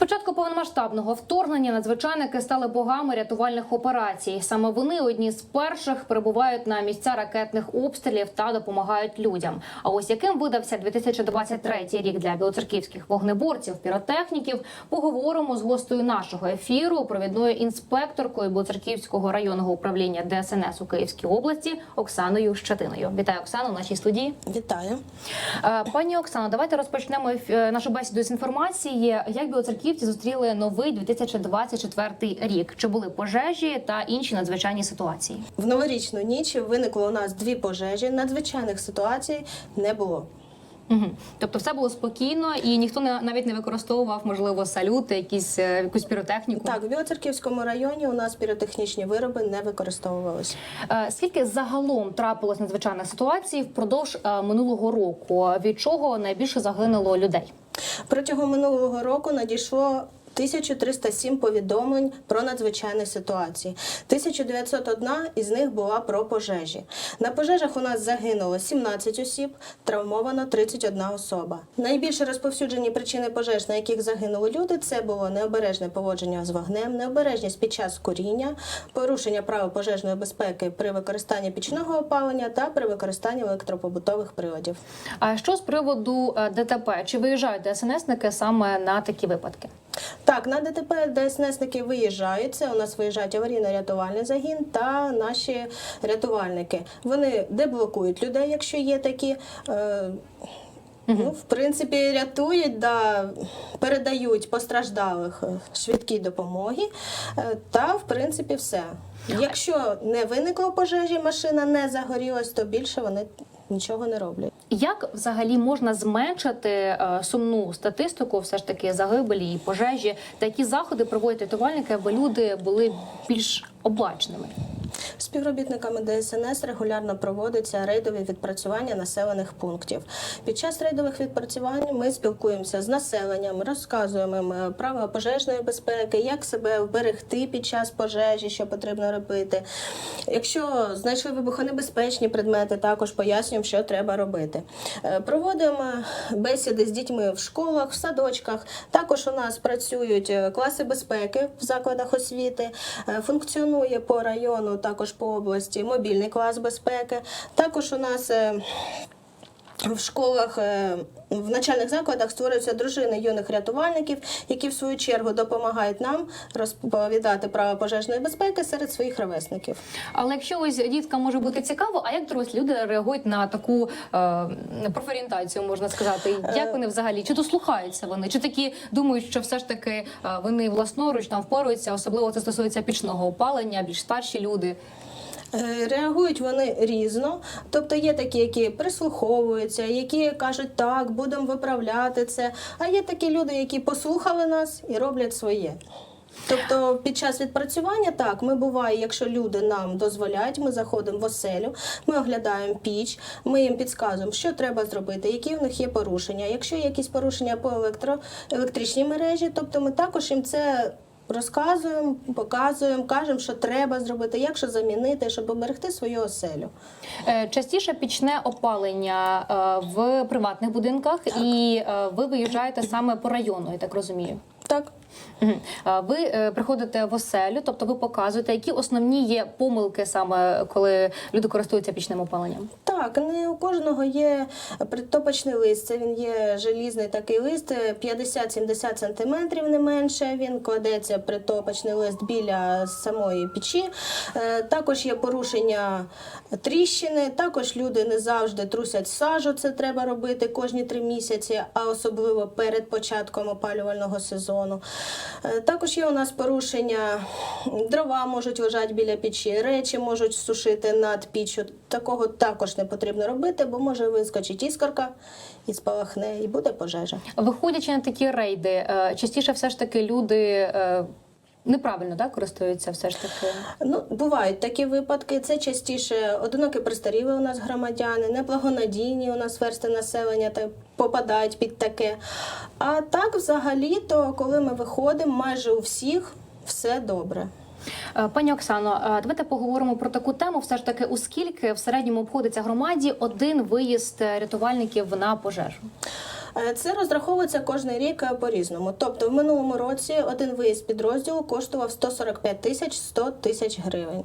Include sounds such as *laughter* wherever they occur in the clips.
початку повномасштабного вторгнення надзвичайники стали богами рятувальних операцій. Саме вони одні з перших прибувають на місця ракетних обстрілів та допомагають людям. А ось яким видався 2023 рік для білоцерківських вогнеборців, піротехніків, поговоримо з гостею нашого ефіру, провідною інспекторкою Білоцерківського районного управління ДСНС у Київській області Оксаною Щетиною. Вітаю Оксану в нашій студії. Вітаю. Е, Пані Оксано, давайте розпочнемо е, нашу бесіду з інформації. Як білоцерківці зустріли новий 2024 рік? Чи були пожежі та інші надзвичайні ситуації? В новорічну ніч виникло у нас дві пожежі. Надзвичайних ситуацій не було. Угу. Тобто, все було спокійно, і ніхто не навіть не використовував можливо салюти, якісь е, якусь піротехніку. Так, в Білоцерківському районі у нас піротехнічні вироби не використовувалися. Е, Скільки загалом трапилось надзвичайних ситуацій впродовж е, минулого року? Від чого найбільше загинуло людей? Протягом минулого року надійшло 1307 повідомлень про надзвичайні ситуації. 1901 із них була про пожежі. На пожежах у нас загинуло 17 осіб, травмовано 31 особа. Найбільше розповсюджені причини пожеж, на яких загинули люди, це було необережне поводження з вогнем, необережність під час куріння, порушення правил пожежної безпеки при використанні пічного опалення та при використанні електропобутових приладів. А що з приводу е, ДТП? Чи виїжджають ДСНСники саме на такі випадки? Так, на ДТП ДСНСники виїжджають. Це у нас виїжджають аварійно-рятувальний загін та наші рятувальники. Вони деблокують людей, якщо є такі. Е, Ну, в принципі, рятують, да, передають постраждалих е, швидкій допомоги. Е, Та, в принципі, все. Якщо не виникло пожежі, машина не загорілась, то більше вони нічого не роблять. Як взагалі можна зменшити е, сумну статистику, все ж таки загибелі і пожежі, та які заходи проводять рятувальники, аби люди були більш обачними? Співробітниками ДСНС регулярно проводяться рейдові відпрацювання населених пунктів. Під час рейдових відпрацювань ми спілкуємося з населенням, розказуємо їм е, правила пожежної безпеки, як себе вберегти під час пожежі, що потрібно робити. Якщо знайшли вибухонебезпечні предмети, також пояснюємо, що треба робити. Е, Проводимо бесіди з дітьми в школах, в садочках. Також у нас працюють е, класи безпеки в закладах освіти. Функціонує по району, також по області мобільний клас безпеки. Також у нас е, в школах, е, в начальних закладах створюються дружини юних рятувальників, які в свою чергу допомагають нам розповідати право пожежної безпеки серед своїх ровесників. Але якщо ось діткам може бути цікаво, а як дорослі люди реагують на таку е, профорієнтацію, можна сказати? Як вони взагалі чи дослухаються вони, чи такі думають, що все ж таки е, вони власноруч там впораються, особливо це стосується пічного опалення, більш старші люди. Е, Реагують вони різно, тобто є такі, які прислуховуються, які кажуть, так, будемо виправляти це. А є такі люди, які послухали нас і роблять своє. Тобто під час відпрацювання так ми буває, якщо люди нам дозволяють, ми заходимо в оселю, ми оглядаємо піч, ми їм підказуємо, що треба зробити, які в них є порушення. Якщо є якісь порушення по електро, електричній мережі, тобто ми також їм це розказуємо, показуємо, кажемо, що треба зробити, як що замінити, щоб оберегти свою оселю. Е, Частіше пічне опалення е, в приватних будинках, і е, ви виїжджаєте саме по району, я так розумію. Так. Е, Ви е, приходите в оселю, тобто ви показуєте, які основні є помилки саме коли люди користуються пічним опаленням. Так, не у кожного є притопочний лист. Це він є желізний такий лист, 50-70 сантиметрів не менше. Він кладеться притопочний лист біля самої печі. Е, Також є порушення тріщини. Також люди не завжди трусять сажу. Це треба робити кожні три місяці, а особливо перед початком опалювального сезону. Е, Також є у нас порушення, дрова можуть лежати біля печі, речі можуть сушити над піччю. Такого також не потрібно робити, бо може вискочити іскорка і спалахне, і буде пожежа. Виходячи на такі рейди, е, частіше все ж таки люди е, неправильно да, користуються все ж таки. Ну, бувають такі випадки. Це частіше одинокі пристарілі у нас громадяни, неблагонадійні у нас версти населення та попадають під таке. А так, взагалі-то, коли ми виходимо, майже у всіх все добре. Е, Пані Оксано, е, давайте поговоримо про таку тему. Все ж таки, у скільки в середньому обходиться громаді один виїзд е, рятувальників на пожежу? Е, Це розраховується кожен рік е, по-різному. Тобто в минулому році один виїзд підрозділу коштував 145 тисяч 100 тисяч гривень.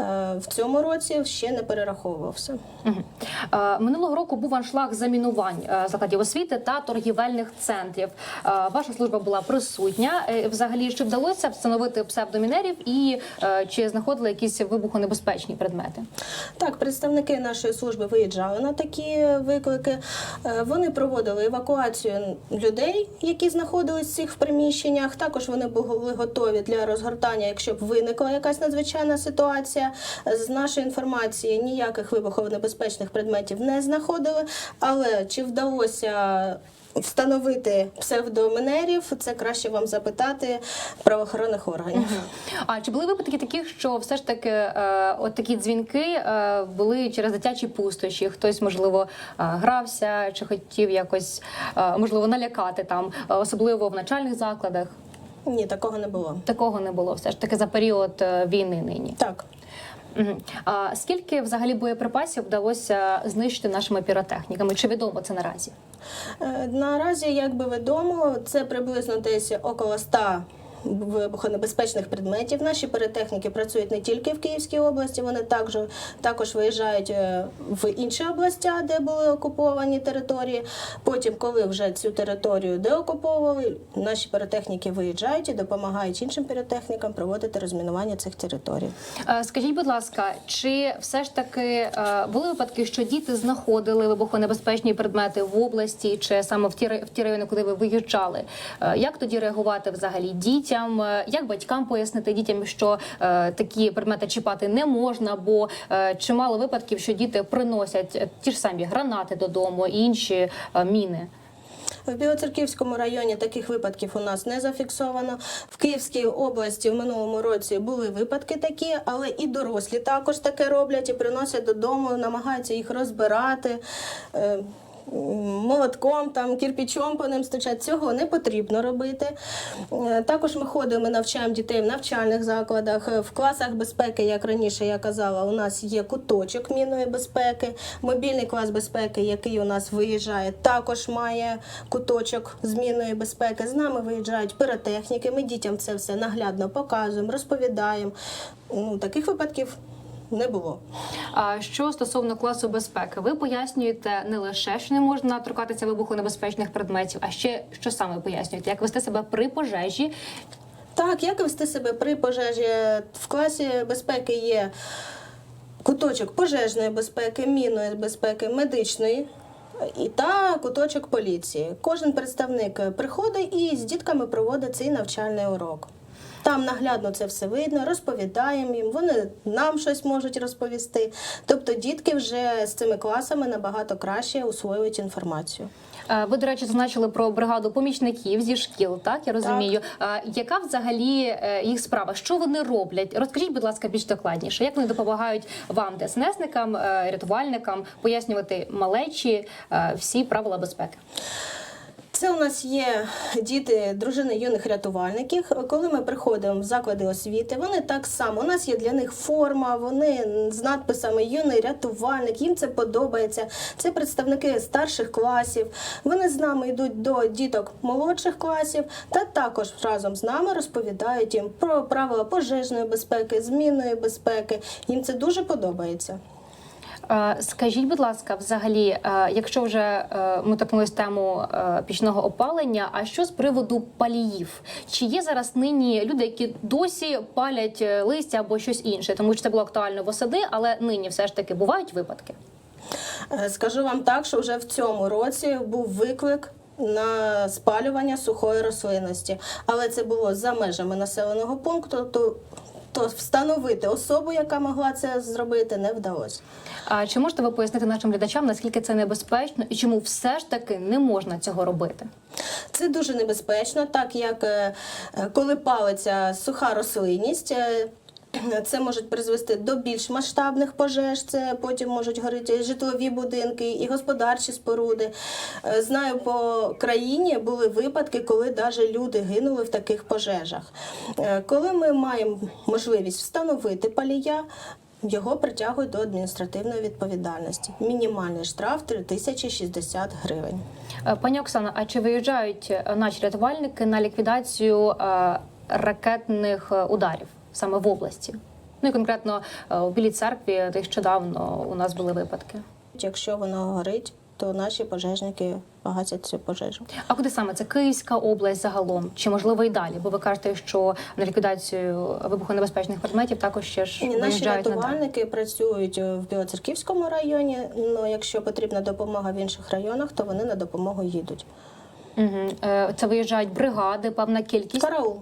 Е, В цьому році ще не перераховувався. Е, Минулого року був аншлаг замінувань е, закладів освіти та торгівельних центрів. Ваша служба була присутня. Взагалі, чи вдалося встановити псевдомінерів і чи знаходили якісь вибухонебезпечні предмети? Так, представники нашої служби виїжджали на такі виклики. Вони проводили евакуацію людей, які знаходились в цих приміщеннях. Також вони були готові для розгортання, якщо б виникла якась надзвичайна ситуація. З нашої інформації ніяких вибухонебезпечних предметів не знаходили. Але чи вдалося встановити псевдомінерів, це краще вам запитати правоохоронних органів. А чи були випадки таких, що все ж таки е, от такі дзвінки е, були через дитячі пустощі? Хтось можливо е, грався чи хотів якось е, можливо налякати там, особливо в начальних закладах? Ні, такого не було. Такого не було все ж таки за період е, війни нині. Так. А скільки взагалі боєприпасів вдалося знищити нашими піротехніками? Чи відомо це наразі? Е, Наразі, як би відомо, це приблизно десь около 100 вибухонебезпечних предметів. Наші перетехніки працюють не тільки в Київській області, вони також, також виїжджають е, в інші області, де були окуповані території. Потім, коли вже цю територію деокуповували, наші перетехніки виїжджають і допомагають іншим піротехнікам проводити розмінування цих територій. Е, Скажіть, будь ласка, чи все ж таки е, були випадки, що діти знаходили вибухонебезпечні предмети в області, чи саме в ті в ті райони, куди ви виїжджали? Як тоді реагувати взагалі дітям? Е, Як батькам пояснити дітям, що е, такі предмети чіпати не можна? Бо е, чимало випадків, що діти приносять е, ті ж самі гранати додому і інші е, міни. В Білоцерківському районі таких випадків у нас не зафіксовано. В Київській області в минулому році були випадки такі, але і дорослі також таке роблять і приносять додому, намагаються їх розбирати. Молотком, там, кирпичом по ним стучать. Цього не потрібно робити. Е, Також ми ходимо, навчаємо дітей в навчальних закладах. Е, В класах безпеки, як раніше я казала, у нас є куточок мінної безпеки. Мобільний клас безпеки, який у нас виїжджає, також має куточок змінної безпеки. З нами виїжджають піротехніки. Ми дітям це все наглядно показуємо, розповідаємо. Ну, таких випадків не було. А що стосовно класу безпеки, ви пояснюєте не лише, що не можна торкатися вибухонебезпечних предметів, а ще що саме пояснюєте, як вести себе при пожежі Так, як вести себе при пожежі? В класі безпеки є куточок пожежної безпеки, мінної безпеки, медичної. І та куточок поліції. Кожен представник приходить і з дітками проводить цей навчальний урок. Там наглядно це все видно, розповідаємо їм, вони нам щось можуть розповісти. Тобто дітки вже з цими класами набагато краще усвоюють інформацію. Е, Ви, до речі, зазначили про бригаду помічників зі шкіл, так я розумію. Е, Яка взагалі е, їх справа? Що вони роблять? Розкажіть, будь ласка, більш докладніше, як вони допомагають вам, ДСНСникам, рятувальникам, пояснювати малечі всі правила безпеки? Це у нас є діти дружини юних рятувальників. Коли ми приходимо в заклади освіти, вони так само. У нас є для них форма, вони з надписами юний рятувальник. Їм це подобається. Це представники старших класів. Вони з нами йдуть до діток молодших класів та також разом з нами розповідають їм про правила пожежної безпеки, змінної безпеки. Їм це дуже подобається. Е, Скажіть, будь ласка, взагалі, е, якщо вже е, ми торкнулись тему пічного опалення, а що з приводу паліїв? Чи є зараз нині люди, які досі палять листя або щось інше? Тому що це було актуально восени, але нині все ж таки бувають випадки. Скажу вам так, що вже в цьому році був виклик. На спалювання сухої рослинності, але це було за межами населеного пункту. То, то встановити особу, яка могла це зробити, не вдалося. А чи можете ви пояснити нашим глядачам, наскільки це небезпечно і чому все ж таки не можна цього робити? Це дуже небезпечно, так як е, е, коли палиться суха рослинність. *clears throat* Це може призвести до більш масштабних пожеж. Це потім можуть горіти житлові будинки і господарчі споруди. Е, Знаю, по країні були випадки, коли навіть люди гинули в таких пожежах. Е, Коли ми маємо можливість встановити палія, його притягують до адміністративної відповідальності. Мінімальний штраф 3060 гривень. Е, Пані Оксана, а чи виїжджають наші рятувальники на ліквідацію ракетних ударів саме в області? Ну і конкретно е, у Білій церкві нещодавно у нас були випадки. Якщо воно горить, то наші пожежники погасять цю пожежу. А куди саме це Київська область загалом? Чи можливо і далі? Бо ви кажете, що на ліквідацію вибухонебезпечних предметів також ще ж Ні, наші виїжджають надалі. рятувальники працюють в Білоцерківському районі. але якщо потрібна допомога в інших районах, то вони на допомогу їдуть. Угу. Це виїжджають бригади, певна кількість. Караул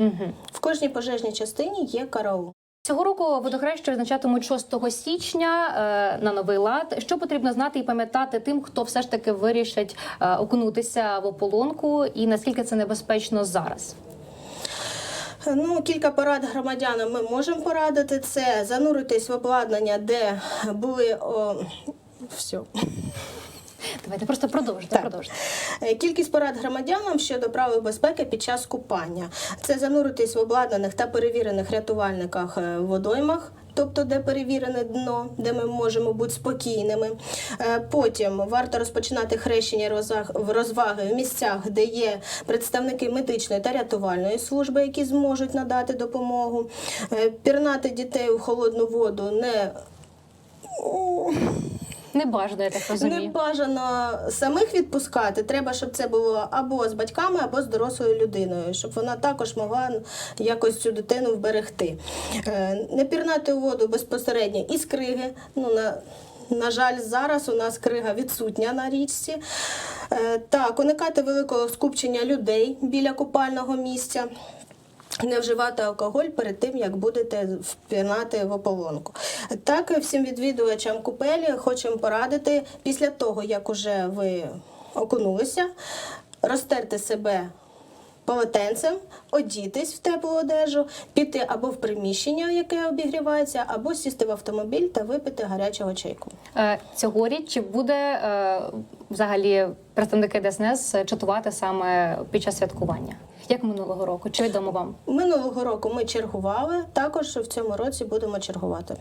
Угу. в кожній пожежній частині є караул. Цього року водохреща відзначатимуть 6 січня е, на новий лад. Що потрібно знати і пам'ятати тим, хто все ж таки вирішить е, окунутися в ополонку, і наскільки це небезпечно зараз? Ну, кілька порад громадянам ми можемо порадити. Це зануритись в обладнання, де були о, все. Давайте просто продовжуйте. Так. продовжуйте. Е, Кількість порад громадянам щодо правил безпеки під час купання. Це зануритись в обладнаних та перевірених рятувальниках е, водоймах. Тобто, де перевірене дно, де ми можемо бути спокійними. Е, Потім варто розпочинати хрещення розваг- в розваги в місцях, де є представники медичної та рятувальної служби, які зможуть надати допомогу. Е, Пірнати дітей у холодну воду не Не бажано, я так розумію. не бажано самих відпускати. Треба, щоб це було або з батьками, або з дорослою людиною, щоб вона також могла якось цю дитину вберегти. Е, Не пірнати воду безпосередньо із криги. Ну, на, на жаль, зараз у нас крига відсутня на річці. Е, Так, уникати великого скупчення людей біля купального місця. Не вживати алкоголь перед тим, як будете впірнати в ополонку. Так, всім відвідувачам купелі хочемо порадити після того, як уже ви окунулися, розтерти себе полотенцем, одітись в теплу одежу, піти або в приміщення, яке обігрівається, або сісти в автомобіль та випити гарячого чайку. Е, Цьогоріч чи буде е, взагалі представники ДСНС чатувати саме під час святкування? Як минулого року? Чи відомо вам? Минулого року ми чергували, також в цьому році будемо чергувати.